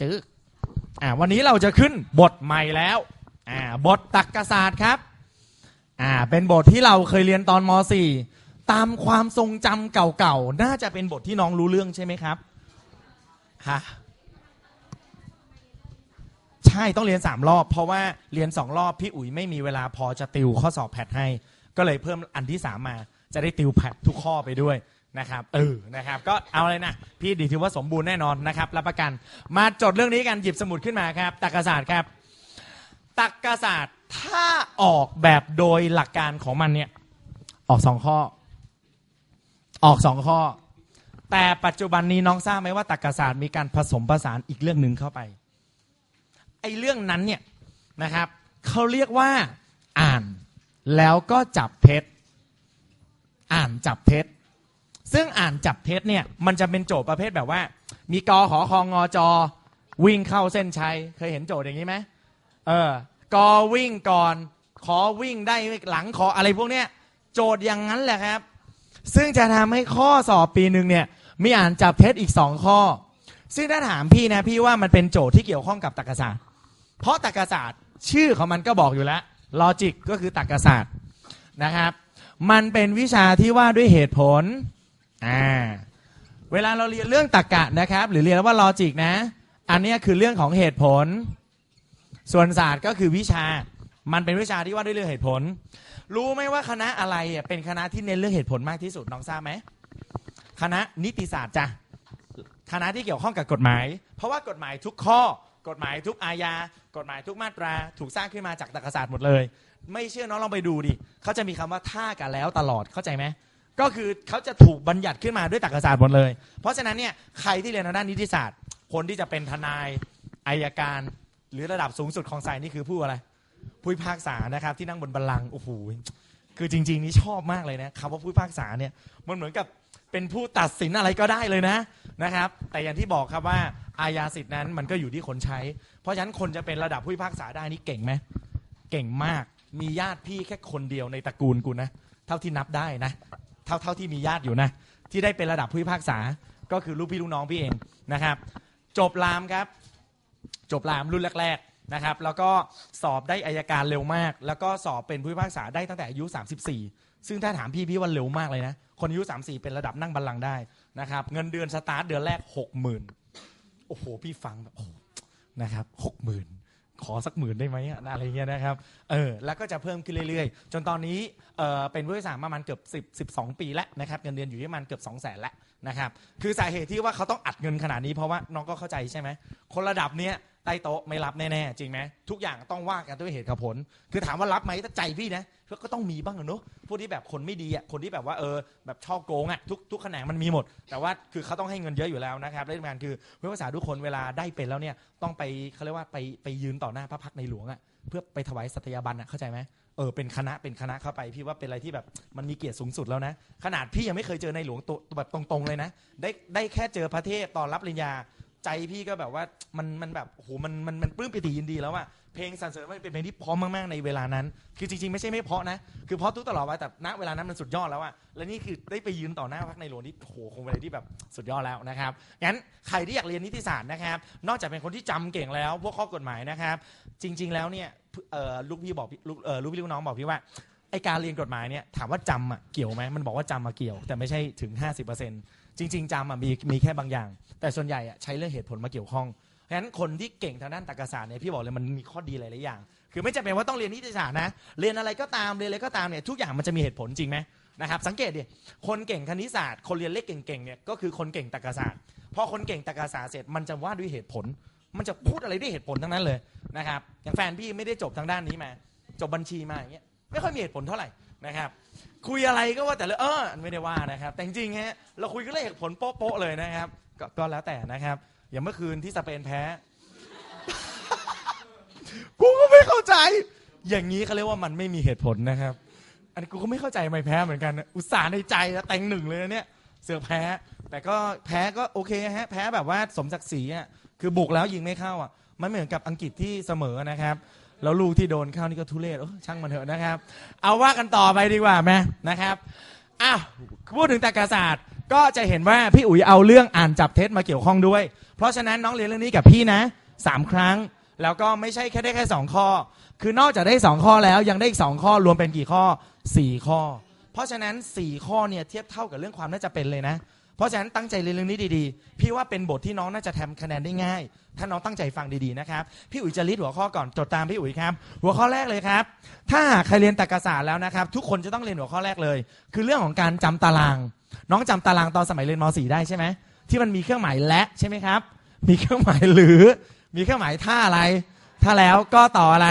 จึ๊กอ่าวันนี้เราจะขึ้นบทใหม่แล้วอ่าบทตักกศาสตร์ครับอ่าเป็นบทที่เราเคยเรียนตอนม .4 ตามความทรงจำเก่าๆ น่าจะเป็นบทที่น้องรู้เรื่องใช่ไหมครับฮะใช่ต้องเรียน 3 รอบ เพราะว่าเรียน 2 รอบพี่อุ๋ยไม่มีเวลาพอจะติวข้อสอบแพทให้ ก็เลยเพิ่มอันที่ 3 มาจะได้ติวแพททุกข้อไปด้วย นะครับเออนะครับก็เอาเลยนะ พี่ดีถือว่าสมบูรณ์แน่นอนนะครับรับประกัน มาจดเรื่องนี้กันหยิบสมุดขึ้นมาครับตักกศาสตร์ครับตักกศาสตร์ถ้าออกแบบโดยหลักการของมันเนี่ยออกสองข้อ ออกสองข้อ แต่ปัจจุบันนี้น้องทราบไหมว่าตักกศาสตร์มีการผสมผสานอีกเรื่องหนึ่งเข้าไปไอ้เรื่องนั้นเนี่ยนะครับเขาเรียกว่าอ่านแล้วก็จับเท็จ อ่านจับเท็จ ซึ่งอ่านจับเท็จเนี่ยมันจะเป็นโจทย์ประเภทแบบว่า มีกอขอคองงอจอ วิ่งเข้าเส้นชัย เคยเห็นโจทย์อย่างนี้ไหมเออกอวิ่งก่อน ขอวิ่งได้หลังขออะไรพวกเนี้ยโจทย์อย่างนั้นแหละครับ ซึ่งจะทำให้ข้อสอบปีหนึ่งเนี่ยมีอ่านจับเท็จอีกสองข้อ ซึ่งถ้าถามพี่นะพี่ว่ามันเป็นโจทย์ที่เกี่ยวข้องกับตรรกศาสตร์ เพราะตรรกศาสตร์ชื่อของมันก็บอกอยู่แล้วลอจิกก็คือตรรกศาสตร์นะครับ มันเป็นวิชาที่ว่าด้วยเหตุผล อ่าเวลาเราเรียนเรื่องตรรกะนะครับ หรือเรียนว่าลอจิกนะ อันนี้คือเรื่องของเหตุผล ส่วนศาสตร์ก็คือวิชา มันเป็นวิชาที่ว่าด้วยเรื่องเหตุผล รู้ไหมว่าคณะอะไรเป็นคณะที่เน้นเรื่องเหตุผลมากที่สุดน้องทราบไหมคณะนิติศาสตร์จ้ะคณะที่เกี่ยวข้องกับกฎหมาย เพราะว่ากฎหมายทุกข้อกฎหมายทุกอาญากฎหมายทุกมาตรา ถูกสร้างขึ้นมาจากตรรกศาสตร์หมดเลย ไม่เชื่อน้องลองไปดูดิเขาจะมีคำว่าท่ากันแล้วตลอดเข้าใจไหม ก็คือเขาจะถูกบัญญัติขึ้นมาด้วยตรรกศาสตร์หมดเลย เพราะฉะนั้นเนี่ยใครที่เรียนทางด้านนิติศาสตร์ คนที่จะเป็นทนายอายการ หรือระดับสูงสุดของสายนี่คือผู้อะไร ผู้พิพากษานะครับที่นั่งบนบัลลังก์โอ้โหคือจริง ๆ นี่ชอบมากเลยนะคำว่าผู้พิพากษาเนี่ยมันเหมือนกับเป็นผู้ตัดสินอะไรก็ได้เลยนะนะครับ แต่อย่างที่บอกครับว่าอาญาสิทธินั้นมันก็อยู่ที่คนใช้ เพราะฉะนั้นคนจะเป็นระดับผู้พิพากษาได้นี่เก่งไหมเก่งมากมีญาติพี่แค่คนเดียวในตระกูลกูนะ เท่าที่นับได้นะ เท่าเท่าที่มีญาติอยู่นะ ที่ได้เป็นระดับผู้พิพากษา ก็คือลูกพี่ลูกน้องพี่เองนะครับ จบรามครับ จบรามรุ่นแรกๆนะครับ แล้วก็สอบได้อายการเร็วมาก แล้วก็สอบเป็นผู้พิพากษาได้ตั้งแต่อายุ 34 ซึ่งถ้าถามพี่พี่ว่าเร็วมากเลยนะ คนอายุ 34 เป็นระดับนั่งบัลลังก์ได้นะครับ เงินเดือนสตาร์ทเดือนแรก 60,000โอ้โห พี่ฟังแบบนะครับหกหมื่น ขอสักหมื่นได้ไหมอะอะไรเงี้ยนะครับเออแล้วก็จะเพิ่มขึ้นเรื่อยๆ จนตอนนี้เออเป็นผู้โดยสารประมาณเกือบ10 12 ปีแล้วนะครับเงินเดือนอยู่ที่ประมาณเกือบ2 0 0แสนแล้วนะครับคือสาเหตุที่ว่าเขาต้องอัดเงินขนาดนี้เพราะว่าน้องก็เข้าใจใช่ไหมคนระดับเนี้ย ใต้โต๊ะไม่รับแน่ๆจริงไหมทุกอย่างต้องว่ากันด้วยเหตุกับผล คือถามว่ารับไหมถ้าใจพี่นะก็ต้องมีบ้างอะเนอะพวกที่แบบคนไม่ดีอะคนที่แบบว่าเออแบบช่อโกงอะทุกทุกแขนงมันมีหมด แต่ว่าคือเขาต้องให้เงินเยอะอยู่แล้วนะครับและที่สำคัญคือผู้ภาษาทุกคนเวลาได้เป็นแล้วเนี่ยต้องไปเขาเรียกว่าไปไปยืนต่อหน้าพระพักในหลวงอะเพื่อไปถวายสัตยาบันอะเข้าใจไหมเออเป็นคณะเป็นคณะเข้าไปพี่ว่าเป็นอะไรที่แบบมันมีเกียรติสูงสุดแล้วนะ ขนาดพี่ยังไม่เคยเจอในหลวงตัวแบบตรงๆเลยนะ ได้ได้แค่เจอพระเทพตอนรับปริญญา ใจพี่ก็แบบว่ามันมันแบบโอ้โหมันมันมันปลื้มปิติยินดีแล้วอะเพลงสรรเสริญมันเป็นเพลงที่เพร้อมมากๆในเวลานั้น คือจริงๆไม่ใช่ไม่เพราะนะคือเพราะทุกตลอดไปแต่ณเวลานั้นมันสุดยอดแล้วอะและนี่คือได้ไปยืนต่อหน้าพักในหลวงที่โอ้โหคงเป็นอะไรที่แบบสุดยอดแล้วนะครับงั้นใครที่อยากเรียนนิติศาสตร์นะครับ นอกจากเป็นคนที่จำเก่งแล้ว พวกข้อกฎหมายนะครับ จริง ๆ แล้วเนี่ยลูกพี่บอกลูกลูกพี่ลูกน้องบอกพี่ว่าไอการเรียนกฎหมายเนี่ยถามว่าจำอะเกี่ยวไหมมันบอกว่าจำมาเกี่ยว แต่ไม่ใช่ถึง 50% จริง ๆจำอะมีมีแค่บางอย่าง แต่ส่วนใหญ่อะใช้เรื่องเหตุผลมาเกี่ยวข้องเพราะฉะนั้นคนที่เก่งทางด้านตรรกศาสตร์เนี่ยพี่บอกเลยมันมีข้อดีหลายๆอย่าง คือไม่จำเป็นว่าต้องเรียนนิติศาสตร์นะเรียนอะไรก็ตามเรียนอะไรก็ตามเนี่ยทุกอย่างมันจะมีเหตุผลจริงไหมนะครับสังเกตดิคนเก่งคณิตศาสตร์ คนเรียนเลขเก่งๆเนี่ยก็คือคนเก่งตรรกศาสตร์พอคนเก่งตรรกศาสตร์เสร็จมันจะว่าด้วยเหตุผล มันจะพูดอะไรด้วยเหตุผลทั้งนั้นเลยนะครับอย่างแฟนพี่ไม่ได้จบทางด้านนี้มา จบบัญชีมาอย่างเงี้ยไม่ค่อยมีเหตุผลเท่าไหร่นะครับ คุยอะไรก็ว่าแต่ละเออไม่ได้ว่านะครับ แต่จริงฮะเราคุยกันเรื่องเหตุผลโป๊ะๆเลยนะครับกก็แล้วแต่นะครับ อย่างเมื่อคืนที่สเปนแพ้ กูก็ไม่เข้าใจ อย่างนี้เขาเรียกว่ามันไม่มีเหตุผลนะครับ อันนี้กูก็ไม่เข้าใจไม่แพ้เหมือนกัน อุตส่าห์ในใจนะแต่งหนึ่งเลยนะเนี่ยเสือแพ้ แต่ก็แพ้ก็โอเคฮะแพ้แบบว่าสมศักดิ์ศรีอะคือบุกแล้วยิงไม่เข้าอะมันเหมือนกับอังกฤษที่เสมอนะครับ แล้วลูกที่โดนเข้านี่ก็ทุเรศเออช่างมันเถอะนะครับ เอาว่ากันต่อไปดีกว่าไหมนะครับอ้าวพูดถึงตรรกศาสตร์ก็จะเห็นว่าพี่อุ๋ยเอาเรื่องอ่านจับเท็จมาเกี่ยวข้องด้วย เพราะฉะนั้นน้องเรียนเรื่องนี้กับพี่นะสามครั้ง แล้วก็ไม่ใช่แค่ได้แค่สองข้อ คือนอกจากได้สองข้อแล้วยังได้อีกสองข้อรวมเป็นกี่ข้อสี่ข้อ เพราะฉะนั้นสี่ข้อเนี่ยเทียบเท่ากับเรื่องความน่าจะเป็นเลยนะ เพราะฉะนั้นตั้งใจเรียนเรื่องนี้ดีๆ พี่ว่าเป็นบทที่น้องน่าจะทำคะแนนได้ง่าย ถ้าน้องตั้งใจฟังดีๆนะครับ พี่อุ๋ยจะลิสต์หัวข้อก่อนจดตามพี่อุ๋ยครับ หัวข้อแรกเลยครับ ถ้าใครเรียนตรรกศาสตร์แล้วนะครับ ทุกคนจะต้องเรียนหัวข้อแรกเลย คือเรื่องของการจำตาราง น้องจำตารางตอนสมัยเรียนม .4 ได้ใช่ไหมที่มันมีเครื่องหมายและใช่ไหมครับ มีเครื่องหมายหรือ มีเครื่องหมายท่าอะไร ถ้าแล้วก็ต่ออะไร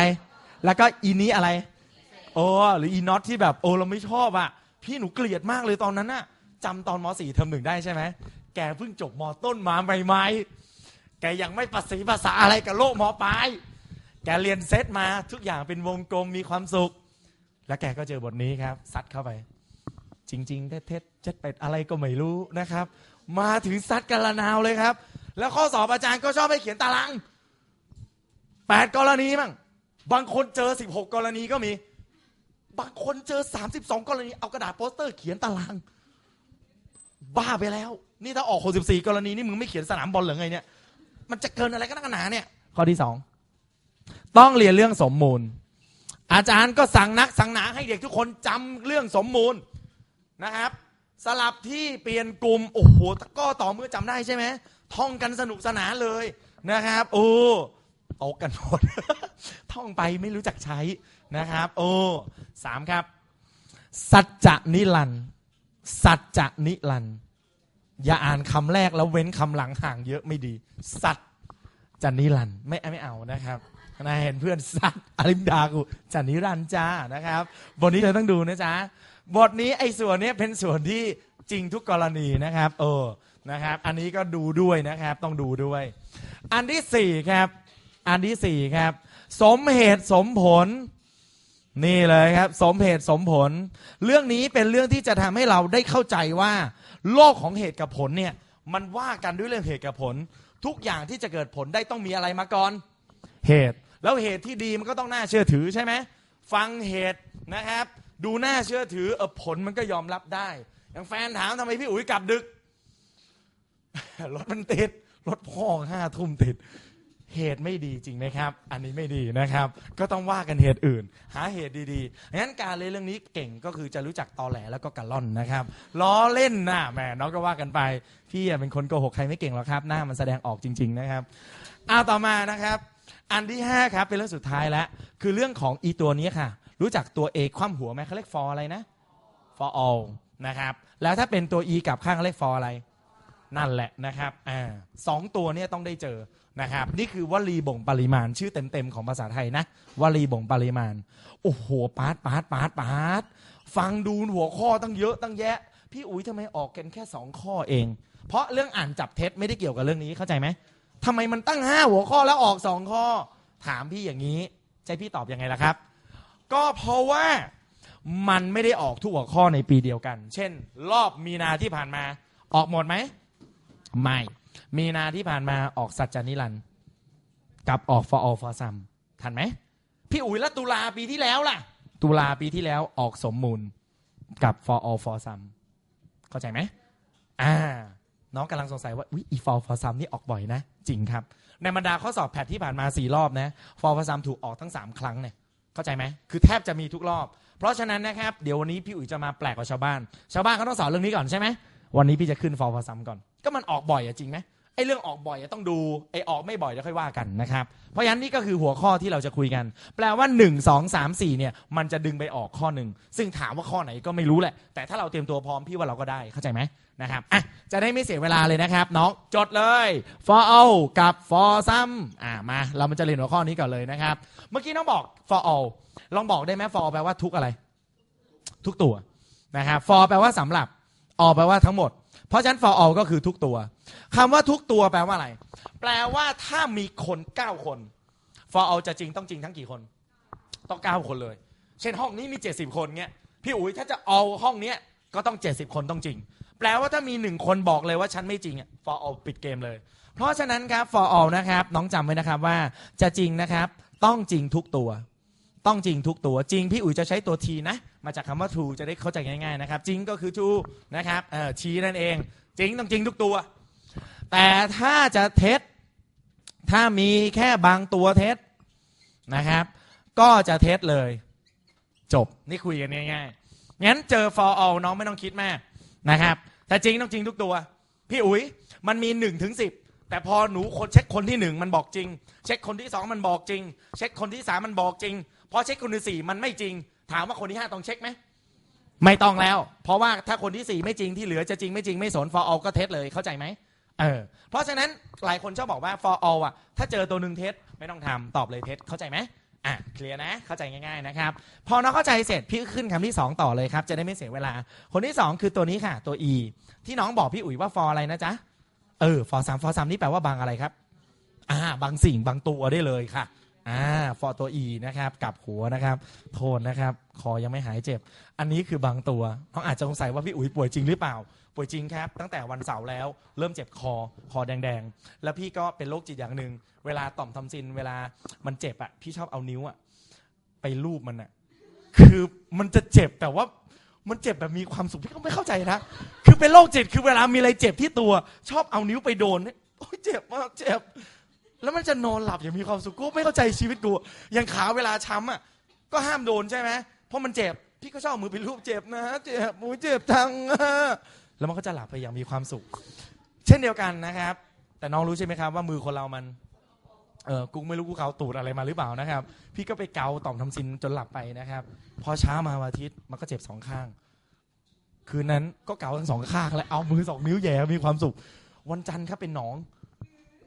แล้วก็อีนี้อะไร โอ้หรืออีน็อตที่แบบโอ้เราไม่ชอบอะพี่หนูเกลียดมากเลยตอนนั้นน่ะ จำตอนม .4 เทอมหนึ่งได้ใช่ไหมแกเพิ่งจบมต้นมาใหม่ๆแกยังไม่ประสีภาษาอะไรกับโลกมปลายแกเรียนเซตมาทุกอย่างเป็นวงกลมมีความสุข แล้วแกก็เจอบทนี้ครับซัดเข้าไป จริงๆเท็จเจ็ดเป็ดอะไรก็ไม่รู้นะครับ มาถึงซัดกันละนาวเลยครับ แล้วข้อสอบอาจารย์ก็ชอบให้เขียนตารางแปดกรณีมั้งบางคนเจอสิบหกกรณีก็มี บางคนเจอสามสิบสองกรณีเอากระดาษโปสเตอร์เขียนตาราง บ้าไปแล้ว นี่ถ้าออกหกสิบสี่กรณีนี่มึงไม่เขียนสนามบอลหรือไงเนี่ย มันจะเกินอะไรกันนักหนาเนี่ย ข้อที่สองต้องเรียนเรื่องสมมูล อาจารย์ก็สั่งนักสั่งหนาให้เด็กทุกคนจำเรื่องสมมูลนะครับ สลับที่เปลี่ยนกลุ่มโอ้โหก็ต่อเมื่อจำได้ใช่ไหมท่องกันสนุกสนานเลยนะครับโอ้ตกกันหมดท่องไปไม่รู้จักใช้นะครับ โอ้สามครับ สัจจะนิรันด สัจจะนิรันดร์อย่าอ่านคำแรกแล้วเว้นคำหลังห่างเยอะไม่ดี สัจจะนิรันดร์ไม่ไม่เอานะครับนายเห็นเพื่อนสัจอลิมดากูจะนิรันจ้านะครับ บทนี้เธอต้องดูนะจ๊ะบทนี้ไอ้ส่วนนี้เป็นส่วนที่จริงทุกกรณีนะครับ เออนะครับ อันนี้ก็ดูด้วยนะครับ ต้องดูด้วย อันที่สี่ครับ อันที่สี่ครับ สมเหตุสมผล นี่เลยครับ สมเหตุสมผล เรื่องนี้เป็นเรื่องที่จะทำให้เราได้เข้าใจว่า โลกของเหตุกับผลเนี่ย มันว่ากันด้วยเรื่องเหตุกับผล ทุกอย่างที่จะเกิดผลได้ต้องมีอะไรมาก่อน เหตุ แล้วเหตุที่ดีมันก็ต้องน่าเชื่อถือใช่ไหมฟังเหตุนะครับ ดูน่าเชื่อถือเออผลมันก็ยอมรับได้ อย่างแฟนถามทำไมพี่อุ๋ยกลับดึกรถมันติดรถพ่อห้าทุ่มติด เหตุไม่ดีจริงไหมครับ อันนี้ไม่ดีนะครับ ก็ต้องว่ากันเหตุอื่น หาเหตุดีๆงั้นการเล่นเรื่องนี้เก่งก็คือจะรู้จักตอแหลแล้วก็กะล่อนนะครับล้อเล่นนะแหมน้องก็ว่ากันไป พี่อะเป็นคนโกหกใครไม่เก่งหรอกครับ หน้ามันแสดงออกจริง ๆนะครับเอาต่อมานะครับ อันที่ห้าครับเป็นเรื่องสุดท้ายแล้วคือเรื่องของอีตัวนี้ค่ะ รู้จักตัว A คว่ำหัวไหมเขาเรียก for อะไรนะ for all นะครับแล้วถ้าเป็นตัว E กับข้างเขาเรียก for อะไรนั่นแหละนะครับอ่าสองตัวเนี้ต้องได้เจอ นะครับ นี่คือวลีบ่งปริมาณชื่อเต็มๆของภาษาไทยนะวลีบ่งปริมาณ โอ้โหปาดปาดปาดปาดฟังดูหัวข้อตั้งเยอะตั้งแยะ พี่อุ๋ยทำไมออกกันแค่สองข้อเอง เพราะเรื่องอ่านจับเท็จไม่ได้เกี่ยวกับเรื่องนี้เข้าใจไหมทำไมมันตั้งห้าหัวข้อแล้วออกสองข้อ ถามพี่อย่างนี้ใจพี่ตอบยังไงล่ะครับ ก็เพราะว่ามันไม่ได้ออกทุกหัวข้อในปีเดียวกัน เช่น รอบมีนาที่ผ่านมา ออกหมดไหม ไม่ มีนาที่ผ่านมาออกสัจจนิรันกับออก for all for some ทันไหม พี่อุ๋ยและตุลาปีที่แล้วล่ะ ตุลาปีที่แล้วออกสมมูลกับ for all for some เข้าใจไหมอ่า น้องกำลังสงสัยว่าอุ๊ยอี for for some นี่ออกบ่อยนะ จริงครับ ในบรรดาข้อสอบแพทที่ผ่านมาสี่รอบนะ for for some ถูกออกทั้งสามครั้งเนี่ยเข้าใจไหมคือแทบจะมีทุกรอบ เพราะฉะนั้นนะครับเดี๋ยววันนี้พี่อุ๋ยจะมาแปลกกว่าชาวบ้าน ชาวบ้านเขาต้องสอนเรื่องนี้ก่อนใช่ไหมวันนี้พี่จะขึ้น for for some ก่อน ก็มันออกบ่อยอะจริงไหม ไอ้เรื่องออกบ่อยต้องดูไอ้ออกไม่บ่อยแล้วค่อยว่ากันนะครับ เพราะฉะนั้นนี่ก็คือหัวข้อที่เราจะคุยกัน แปลว่า 1 2 3 4เนี่ยมันจะดึงไปออกข้อหนึ่งซึ่งถามว่าข้อไหนก็ไม่รู้แหละ แต่ถ้าเราเตรียมตัวพร้อมพี่ว่าเราก็ได้เข้าใจไหมนะครับอะจะได้ไม่เสียเวลาเลยนะครับ น้องจดเลย for all กับ for some อ่ามาเรามันจะเรียนหัวข้อนี้ก่อนเลยนะครับ เมื่อกี้น้องบอก for all ลองบอกได้ไหม for all แปลว่าทุกอะไร ทุกตัวนะครับ for แปลว่าสำหรับ all แปลว่าทั้งหมด เพราะฉะนั้น for all ก็คือทุกตัวคำว่าทุกตัวแปลว่าอะไร แปลว่าถ้ามีคนเก้าคน for all จะจริงต้องจริงทั้งกี่คน ต้องเก้าคนเลย เช่นห้องนี้มี 70 คนเงี้ยพี่อุ๋ยถ้าจะเอาห้องเนี้ยก็ต้อง 70 คนต้องจริง แปลว่าถ้ามีหนึ่งคนบอกเลยว่าฉันไม่จริงอะ for all ปิดเกมเลย เพราะฉะนั้นครับ for all นะครับน้องจำไว้นะครับว่าจะจริงนะครับ ต้องจริงทุกตัว ต้องจริงทุกตัวจริงพี่อุ๋ยจะใช้ตัวทีนะ มาจากคำว่า true จะได้เข้าใจง่ายๆนะครับจริงก็คือ true นะครับเออชี้นั่นเองจริงต้องจริงทุกตัว แต่ถ้าจะเท็จถ้ามีแค่บางตัวเท็จนะครับ ก็จะเท็จเลย จบนี่คุยกันง่ายๆงั้นเจอ for all น้องไม่ต้องคิดมากนะครับแต่จริงต้องจริงทุกตัว พี่อุ๋ยมันมี1นถึงสิแต่พอหนูคนเช็คคนที่หนึ่งมันบอกจริง เช็คคนที่สองมันบอกจริง เช็คคนที่สามมันบอกจริง พอเช็คคนที่สี่มันไม่จริง ถามว่าคนที่ห้าต้องเช็คไหมไม่ต้องแล้ว เพราะว่าถ้าคนที่สี่ไม่จริงที่เหลือจะจริงไม่จริงไม่สน for all ก็เท็จเลยเข้าใจไหมเออเพราะฉะนั้นหลายคนชอบบอกว่า for all อะถ้าเจอตัวหนึ่งเท็จไม่ต้องทำตอบเลยเท็จเข้าใจไหมอะเคลียร์นะเข้าใจง่ายๆนะครับพอน้องเข้าใจเสร็จพี่ขึ้นคำที่ 2 ต่อเลยครับ จะได้ไม่เสียเวลา คนที่ 2 คือตัวนี้ค่ะ ตัว e ที่น้องบอกพี่อุ๋ยว่า for อะไรนะจ๊ะเออ for สาม for สามนี่แปลว่าบางอะไรครับอ่าบางสิ่งบางตัวได้เลยค่ะ อ่า for ตัว e นะครับกลับหัวนะครับ โทษนะครับ คอยังไม่หายเจ็บ อันนี้คือบางตัวน้องอาจจะสงสัยว่าพี่อุ๋ยป่วยจริงหรือเปล่า ป่วยจริงครับ ตั้งแต่วันเสาร์แล้วเริ่มเจ็บคอคอแดงๆ แล้วพี่ก็เป็นโรคจิตอย่างหนึ่งเวลาต่อมทำซิน เวลามันเจ็บอะพี่ชอบเอานิ้วอะไปลูบมันอะคือมันจะเจ็บแต่ว่ามันเจ็บแบบมีความสุขพี่ก็ไม่เข้าใจนะคือเป็นโรคจิตคือเวลามีอะไรเจ็บที่ตัว ชอบเอานิ้วไปโดนโอ้ยเจ็บมากเจ็บ แล้วมันจะนอนหลับอย่างมีความสุขกูไม่เข้าใจชีวิตกูอย่างขาเวลาช้ำอะก็ห้ามโดนใช่ไหมเพราะมันเจ็บพี่ก็ชอบมือไปลูบเจ็บนะเจ็บมูเจ็บทังแล้วมันก็จะหลับไปอย่างมีความสุข เช่นเดียวกันนะครับ แต่น้องรู้ใช่ไหมครับว่ามือคนเรามันเออกูไม่รู้กูเกาตูดอะไรมาหรือเปล่านะครับ พี่ก็ไปเกาต่อมทำซินจนหลับไปนะครับ พอเช้ามาวันอาทิตย์มันก็เจ็บสองข้าง คืนนั้นก็เกาทั้งสองข้างแล้วเอามือสองนิ้วแย่มีความสุข วันจันทร์ครับเป็นหนอง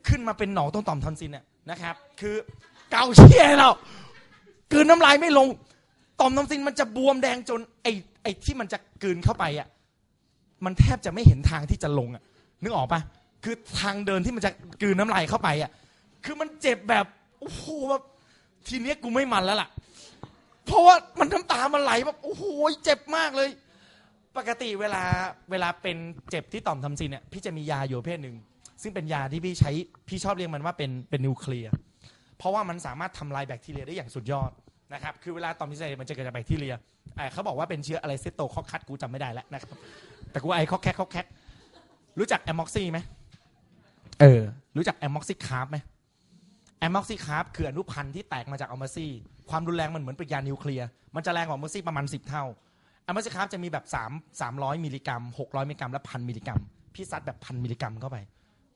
ขึ้นมาเป็นหนองตรงต่อมทอนซิลเนี่ยนะครับ คือเกาเชี่ยเรากลืนน้ำลายไม่ลง ต่อมทอนซิลมันจะบวมแดงจนไอ้ไอ้ที่มันจะกลืนเข้าไปอะมันแทบจะไม่เห็นทางที่จะลงอะ นึกออกปะคือทางเดินที่มันจะกลืนน้ำลายเข้าไปอะ คือมันเจ็บแบบโอ้โหแบบทีเนี้ยกูไม่มันแล้วล่ะ เพราะว่ามันน้ำตามันไหลแบบโอ้โหเจ็บมากเลย ปกติเวลาเวลาเป็นเจ็บที่ต่อมทำซินเนี่ยพี่จะมียาอยู่ประเภทหนึ่ง ซึ่งเป็นยาที่พี่ใช้พี่ชอบเรียกมันว่าเป็นเป็นนิวเคลียร์เพราะว่ามันสามารถทำลายแบคทีเรียได้อย่างสุดยอดนะครับคือเวลาต่อมทำซินมันจะเกิดจากแบคทีเรียเอ่อเขาบอกว่าเป็นเชื้ออะไรเซตโตคอคัสกูจำไม่ได้แล้วนะครับแต่กูไอคอแคทคอแคทรู้จักแอมม็อกซี่ไหมเออรู้จักแอมม็อกซี่คาร์บไหมแอมม็อกซี่คาร์บคืออนุพันธ์ที่แตกมาจากอัลมาซี่ความรุนแรงมันเหมือนเป็นยานิวเคลียร์มันจะแรงกว่าอัลมาซี่ประมาณ 10 เท่า อัลมาซี่คาร์บจะมีแบบ3 300 มิลลิกรัม 600 มิลลิกรัม และพันมิลลิกรัม พี่ซัดแบบพันมิลลิกรัมเข้าไป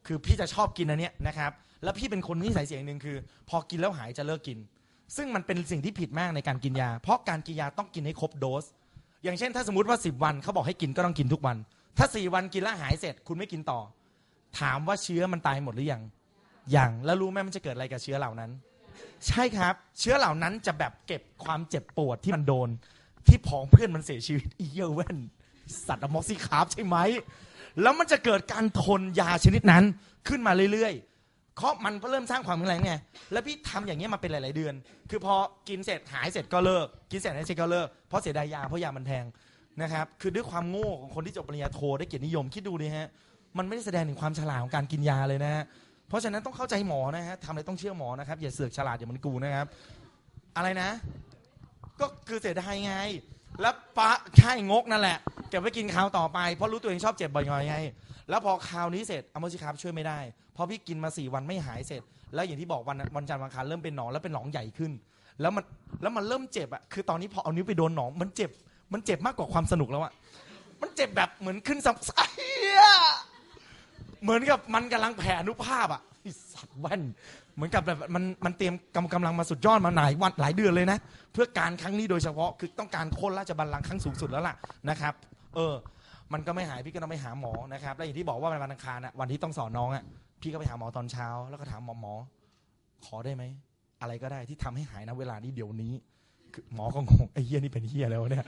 คือพี่จะชอบกินอันเนี้ยนะครับ แล้วพี่เป็นคนนิสัยเสียงหนึ่งคือ พอกินแล้วหายจะเลิกกิน ซึ่งมันเป็นสิ่งที่ผิดมากในการกินยา เพราะการกินยาต้องกินให้ครบโดส อย่างเช่น ถ้าสมมติว่า 10 วันเขาบอกให้กินก็ต้องกินทุกวัน ถ้า 4 วันกินแล้วหายเสร็จ คุณไม่กินต่อ ถามว่าเชื้อมันตายหมดหรือยังยังแล้วรู้ไหมมันจะเกิดอะไรกับเชื้อเหล่านั้น ใช่ครับ เชื้อเหล่านั้นจะแบบเก็บความเจ็บปวดที่มันโดน ที่ผองเพื่อนมันเสียชีวิตอีเยอเว่นสัตว์อะม็อกซิคาร์บใช่ไหม แล้วมันจะเกิดการทนยาชนิดนั้นขึ้นมาเรื่อยๆเพราะมันก็เริ่มสร้างความแข็งแรงไงแล้วพี่ทำอย่างนี้ยมาเป็นหลาย ๆ เดือน คือพอกินเสร็จหายเสร็จก็เลิก กินเสร็จหายเสร็จก็เลิกเพราะเสียดายยาเพราะยามันแพงนะครับคือด้วยความโง่ของคนที่จบปริญญาโทได้เกียรตินิยมคิดดูดิฮะมันไม่ได้แสดงถึงความฉลาดของการกินยาเลยนะฮะเพราะฉะนั้นต้องเข้าใจหมอนะฮะทำอะไรต้องเชื่อหมอนะครับอย่าเสือกฉลาดอย่างมันกูนะครับ อะไรนะ ก็คือเสียดายไง แล้วปะใช่งกนั่นแหละเก็บไว้กินคราวต่อไปเพราะรู้ตัวเองชอบเจ็บบ่อยๆไงแล้วพอคราวนี้เสร็จอะโมซิคาร์บช่วยไม่ได้เพราะพี่กินมาสี่วันไม่หายเสร็จ แล้วอย่างที่บอกวันวันจันทร์วันอังคารเริ่มเป็นหนองแล้วเป็นหนองใหญ่ขึ้น แล้วมันแล้วมันเริ่มเจ็บอะคือตอนนี้พอเอานิ้วไปโดนหนองมันเจ็บมันเจ็บมากกว่าความสนุกแล้วอะมันเจ็บแบบเหมือนขึ้นสับเหี้ยเหมือนกับมันกำลังแผ่อนุภาพอะไอสัตว์แว่น เหมือนกับแบบมันมันเตรียมกำกำลังมาสุดยอดมาหลายวันหลายเดือนเลยนะ เพื่อการครั้งนี้โดยเฉพาะคือต้องการโค่นราชบัลลังก์ครั้งสูงสุดแล้วล่ะนะครับเออ มันก็ไม่หายพี่ก็ต้องไปหาหมอนะครับแล้วอย่างที่บอกว่าวันอังคารอะวันที่ต้องสอนน้องอะพี่ก็ไปหาหมอตอนเช้า แล้วก็ถามหมอหมอ ขอได้ไหมอะไรก็ได้ที่ทำให้หายนะเวลานี้เดี๋ยวนี้คือหมอก็งงไอ้เฮียนี่เป็นเฮียแล้วเนี่ย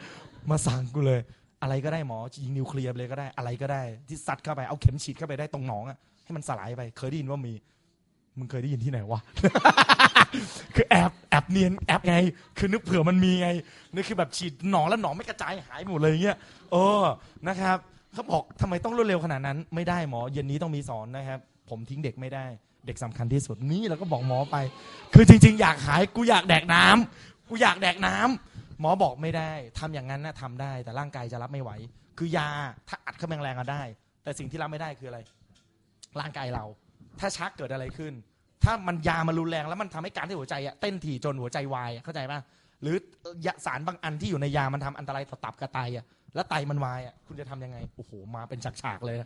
มาสั่งกูเลย อะไรก็ได้หมอยิงนิวเคลียร์เลยก็ได้อะไรก็ได้ที่ซัดเข้าไปเอาเข็มฉีดเข้าไปได้ตรงหนองอะให้มันสลายไป เคยได้ยินว่ามี มึงเคยได้ยินที่ไหนวะ คือแอบแอบเนียนแอบไง คือนึกเผื่อมันมีไงนี่คือแบบฉีดหนองแล้วหนองไม่กระจายหายหมดเลยเงี้ย เออ นะครับเขาบอกทำไมต้องรวดเร็วขนาดนั้น ไม่ได้หมอ เย็นนี้ต้องมีสอนนะครับ ผมทิ้งเด็กไม่ได้ เด็กสำคัญที่สุดนี่เราก็บอกหมอไป คือจริง ๆ อยากหาย กูอยากแดกน้ำกูอยากแดกน้ำหมอบอกไม่ได้ทำอย่างนั้นนะทำได้ แต่ร่างกายจะรับไม่ไหว คือยาถ้าอัดเข้าแรงๆก็ได้ แต่สิ่งที่รับไม่ได้คืออะไร ร่างกายเรา ถ้าชักเกิดอะไรขึ้น ถ้ามันยามันรุนแรงแล้วมันทำให้การที่หัวใจอะเต้นถี่จนหัวใจวายอะเข้าใจป่ะหรือสารบางอันที่อยู่ในยามันทำอันตรายต่อตับกับไตอะแล้วไตมันวายอะคุณจะทำยังไงโอ้โหมาเป็นฉากๆเลย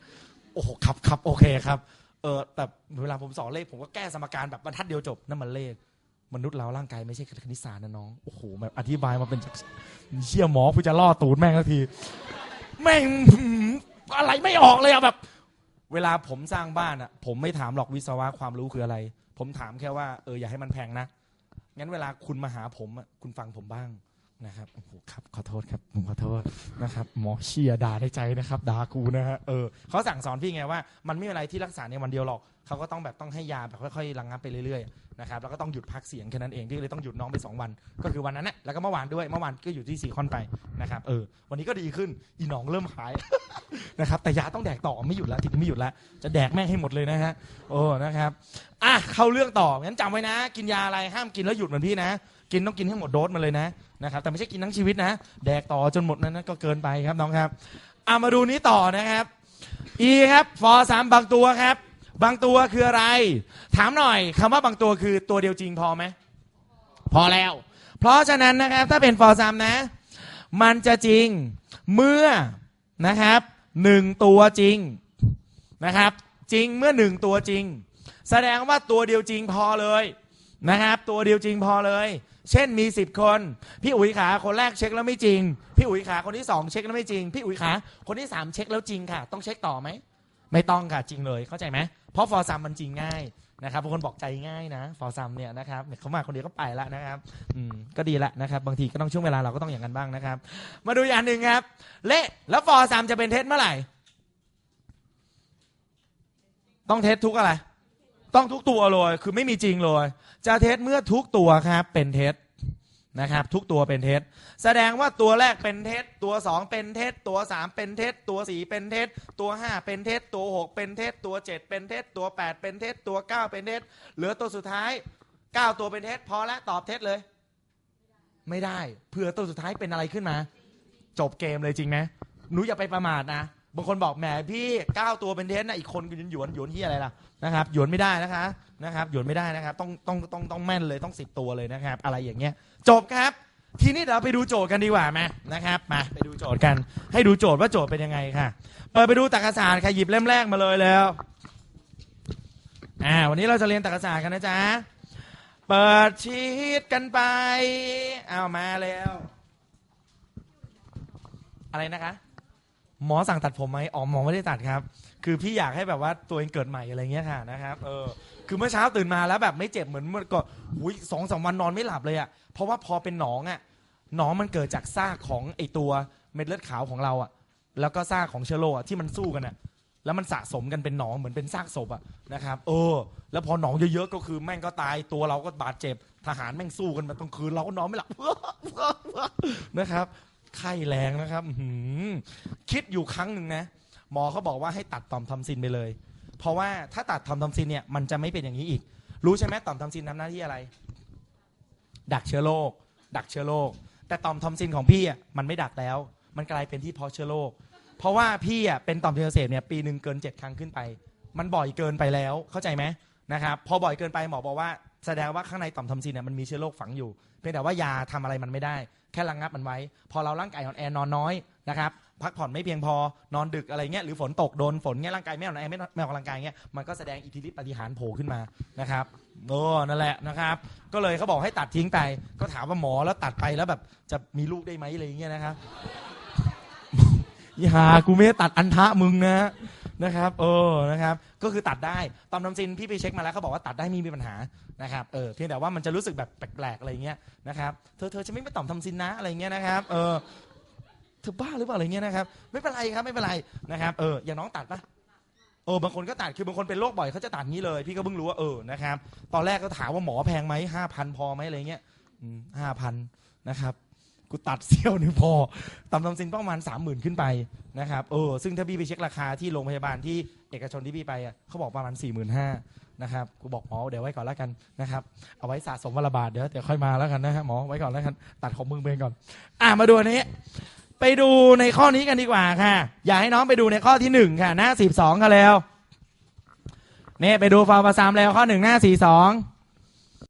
โอ้โหครับครับโอเคครับเออแต่เวลาผมสอนเลขผมก็แก้สมการแบบบรรทัดเดียวจบนั่นมันเลขมนุษย์เราร่างกายไม่ใช่คณิตศาสตร์นะน้อง โอ้โหแบบอธิบายมาเป็นเชี่ยหมอกูจะล่อตูดแม่งทันที แม่งอะไรไม่ออกเลยอะแบบ เวลาผมสร้างบ้านอะผมไม่ถามหรอกวิศวะความรู้คืออะไร ผมถามแค่ว่าเอออย่าให้มันแพงนะงั้นเวลาคุณมาหาผมอะคุณฟังผมบ้าง นะครับโอ้โหครับขอโทษครับผมขอโทษนะครับหมอเชียด่าในใจนะครับด่ากูนะฮะเออเขาสั่งสอนพี่ไงว่า มันไม่มีอะไรที่รักษาในวันเดียวหรอกเขาก็ต้องแบบต้องให้ยาแบบค่อยๆระงงับไปเรื่อยๆนะครับแล้วก็ต้องหยุดพักเสียงแค่นั้นเองที่เลยต้องหยุดน้องไปสองวัน ก็คือวันนั้นแหละแล้วก็เมื่อวานด้วยเมื่อวานก็อยู่ที่ซีคอนไปนะครับเออวันนี้ก็ดีขึ้นอีหนองเริ่มหายนะครับแต่ยาต้องแดกต่อไม่หยุดแล้วทีนี้ไม่หยุดแล้วจะแดกแม่งให้หมดเลยนะฮะโอ้นะครับอะเข้าเรื่องต่องั้นจำไว้นะ กินยาอะไรห้ามกินแล้วหยุดเหมือนพี่นะ กินต้องกินให้หมดโดสมาเลยนะนะครับแต่ไม่ใช่กินทั้งชีวิตนะ แดกต่อจนหมดนั้นก็เกินไปครับน้องครับเอามาดูนี้ต่อนะครับ E ครับฟอสามบางตัวครับ บางตัวคืออะไร ถามหน่อยคำว่าบางตัวคือตัวเดียวจริงพอไหมพอแล้ว เพราะฉะนั้นนะครับถ้าเป็นฟอร์ซัมนะ มันจะจริงเมื่อนะครับหนึ่งตัวจริงนะครับ จริงเมื่อหนึ่งตัวจริง แสดงว่าตัวเดียวจริงพอเลยนะครับ ตัวเดียวจริงพอเลย เช่นมี 10 คน พี่อุ๋ยขาคนแรกเช็คแล้วไม่จริง พี่อุ๋ยขาคนที่สองเช็คแล้วไม่จริง พี่อุ๋ยขาคนที่สามเช็คแล้วจริงค่ะ ต้องเช็คต่อไหม ไม่ต้องค่ะจริงเลยเข้าใจไหมเพราะฟอร์ซัมมันจริงง่ายนะครับบางคนบอกใจง่ายนะฟอร์ซัมเนี่ยนะครับเขามาคนเดียวก็ไปแล้วนะครับอืมก็ดีละนะครับ บางทีก็ต้องช่วงเวลาเราก็ต้องอย่างนั้นบ้างนะครับ มาดูอย่างหนึ่งครับเละแล้วฟอร์ซัมจะเป็นเท็จเมื่อไหร่ ต้องเท็จทุกอะไร ต้องทุกตัวเลย คือไม่มีจริงเลย จะเท็จเมื่อทุกตัวครับเป็นเท็จนะครับ ทุกตัวเป็นเท็จ แสดงว่าตัวแรกเป็นเท็จ ตัวสองเป็นเท็จ ตัวสามเป็นเท็จ ตัวสี่เป็นเท็จ ตัวห้าเป็นเท็จ ตัวหกเป็นเท็จ ตัวเจ็ดเป็นเท็จ ตัวแปดเป็นเท็จ ตัวเก้าเป็นเท็จ เหลือตัวสุดท้ายเก้าตัวเป็นเท็จ พอละตอบเท็จเลย ไม่ได้เผื่อตัวสุดท้ายเป็นอะไรขึ้นมา จบเกมเลยจริงไหมหนูอย่าไปประมาทนะ บางคนบอกแหมพี่ก้าวตัวเป็นเท็จนะอีกคนก็หยวนหยวนที่อะไรล่ะนะครับหยวนไม่ได้นะคะนะครับหยวนไม่ได้นะครับต้องต้องต้องต้องแม่นเลยต้องสิบตัวเลยนะครับ อะไรอย่างเงี้ย จบครับ ทีนี้เดี๋ยวเราไปดูโจทย์กันดีกว่าไหมนะครับมาไปดูโจทย์กัน ให้ดูโจทย์ว่าโจทย์เป็นยังไงค่ะเปิดไปดูตรรกศาสตร์ค่ะหยิบเล่มแรกมาเลยแล้วอ่าวันนี้เราจะเรียนตรรกศาสตร์กันนะจ๊ะเปิดชีตกันไปเอามาแล้ว อะไรนะคะ หมอสั่งตัดผมไหมอ๋อหมอไม่ได้ตัดครับ คือพี่อยากให้แบบว่าตัวเองเกิดใหม่อะไรเงี้ยค่ะนะครับ เออ คือเมื่อเช้าตื่นมาแล้วแบบไม่เจ็บเหมือนเมื่อก่อนอุ้ยสองสามวันนอนไม่หลับเลยอะ่ะ เพราะว่าพอเป็นหนองอะ่ะ หนองมันเกิดจากซากของไอตัวเม็ดเลือดขาวของเราอะ่ะ แล้วก็ซากของเชื้อโรคอะที่มันสู้กันอะ่ะ แล้วมันสะสมกันเป็นหนองเหมือนเป็นซากศพอะนะครับ เออ แล้วพอหนองเยอะๆก็คือแม่งก็ตาย ตัวเราก็บาดเจ็บ ทหารแม่งสู้กันมาตรงคืนเราก็นอนไม่หลับนะครับ ไข้แรงนะครับหือคิดอยู่ครั้งหนึ่งนะ หมอเขาบอกว่าให้ตัดต่อมทำซินไปเลย เพราะว่าถ้าตัดต่อมทำซินเนี่ยมันจะไม่เป็นอย่างนี้อีก รู้ใช่ไหมต่อมทำซินทำหน้าที่อะไร ดักเชื้อโรคดักเชื้อโรคแต่ต่อมทำซินของพี่อะมันไม่ดักแล้ว มันกลายเป็นที่เพาะเชื้อโรคเพราะว่าพี่อะเป็นต่อมทำซินอักเสพเนี่ยปีหนึ่งเกินเจ็ดครั้งขึ้นไป มันบ่อยเกินไปแล้วเข้าใจไหมนะครับพอบ่อยเกินไปหมอบอกว่า แสดงว่าข้างในต่อมทำซินเนี่ยมันมีเชื้อโรคฝังอยู่เพียงแต่ว่ายาทำอะไรมันไม่ได้ แค่ระงงับมันไว้ พอเราร่างกายอ่อนแอนอนน้อยนะครับพักผ่อนไม่เพียงพอนอนดึกอะไรเงี้ยหรือฝนตกโดนฝนเงี้ยร่างกายไม่อ่อนแอไม่ไม่ออกกำลังกายเงี้ยมันก็แสดงอิทธิฤทธิปฏิหารโผล่ขึ้นมานะครับโอ้นั่นแหละนะครับ ก็เลยเขาบอกให้ตัดทิ้งไป ก็ถามว่าหมอแล้วตัดไปแล้วแบบจะมีลูกได้ไหมอะไรเงี้ยนะครับอย่ากูไม่ได้ตัดอันทะมึงนะ นะครับเออนะครับ ก็คือตัดได้ตอมน้ำซินพี่ไปเช็คมาแล้วเขาบอกว่าตัดได้ไมมีปัญหานะครับเออเพียงแต่ว่ามันจะรู้สึกแบบแปลกๆอะไรเงี้ยนะครับเธอเธอจะไม่ไปต่อมทำซินนะอะไรเงี้ยนะครับเออเธอบ้าหรือเปล่าอะไรเงี้ยนะครับไม่เป็นไรครับไม่เป็นไรนะครับเอออย่างน้องตัดปะเออบางคนก็ตัดคือบางคนเป็นโรคบ่อยเขาจะตัดงี้เลย พี่ก็เพิ่งรู้ว่าเออนะครับตอนแรกก็ถามว่าหมอแพงไหมห้าพันพอไหมอะไรเงี้ยห้าพันนะครับ กูตัดเซี่ยวนึ่งพอตำตำซินประมาณสามหมื่นขึ้นไปนะครับเออซึ่งถ้าพี่ไปเช็คราคาที่โรงพยาบาลที่เอกชนที่พี่ไปอะเขาบอกประมาณสี่หมื่นห้านะครับกูบอกหมอเดี๋ยวไว้ก่อนแล้วกันนะครับเอาไว้สะสมวันละบาทเดี๋ยวเดี๋ยวค่อยมาแล้วกันนะฮะหมอไว้ก่อนแล้วกันตัดของมึงไปก่อน อะมาดูอันนี้ ไปดูในข้อนี้กันดีกว่าค่ะ อยากให้น้องไปดูในข้อที่หนึ่งค่ะ หน้าสิบสองกันแล้วเนี่ยไปดูฟาวประซามแล้วข้อหนึ่งหน้าสี่สอง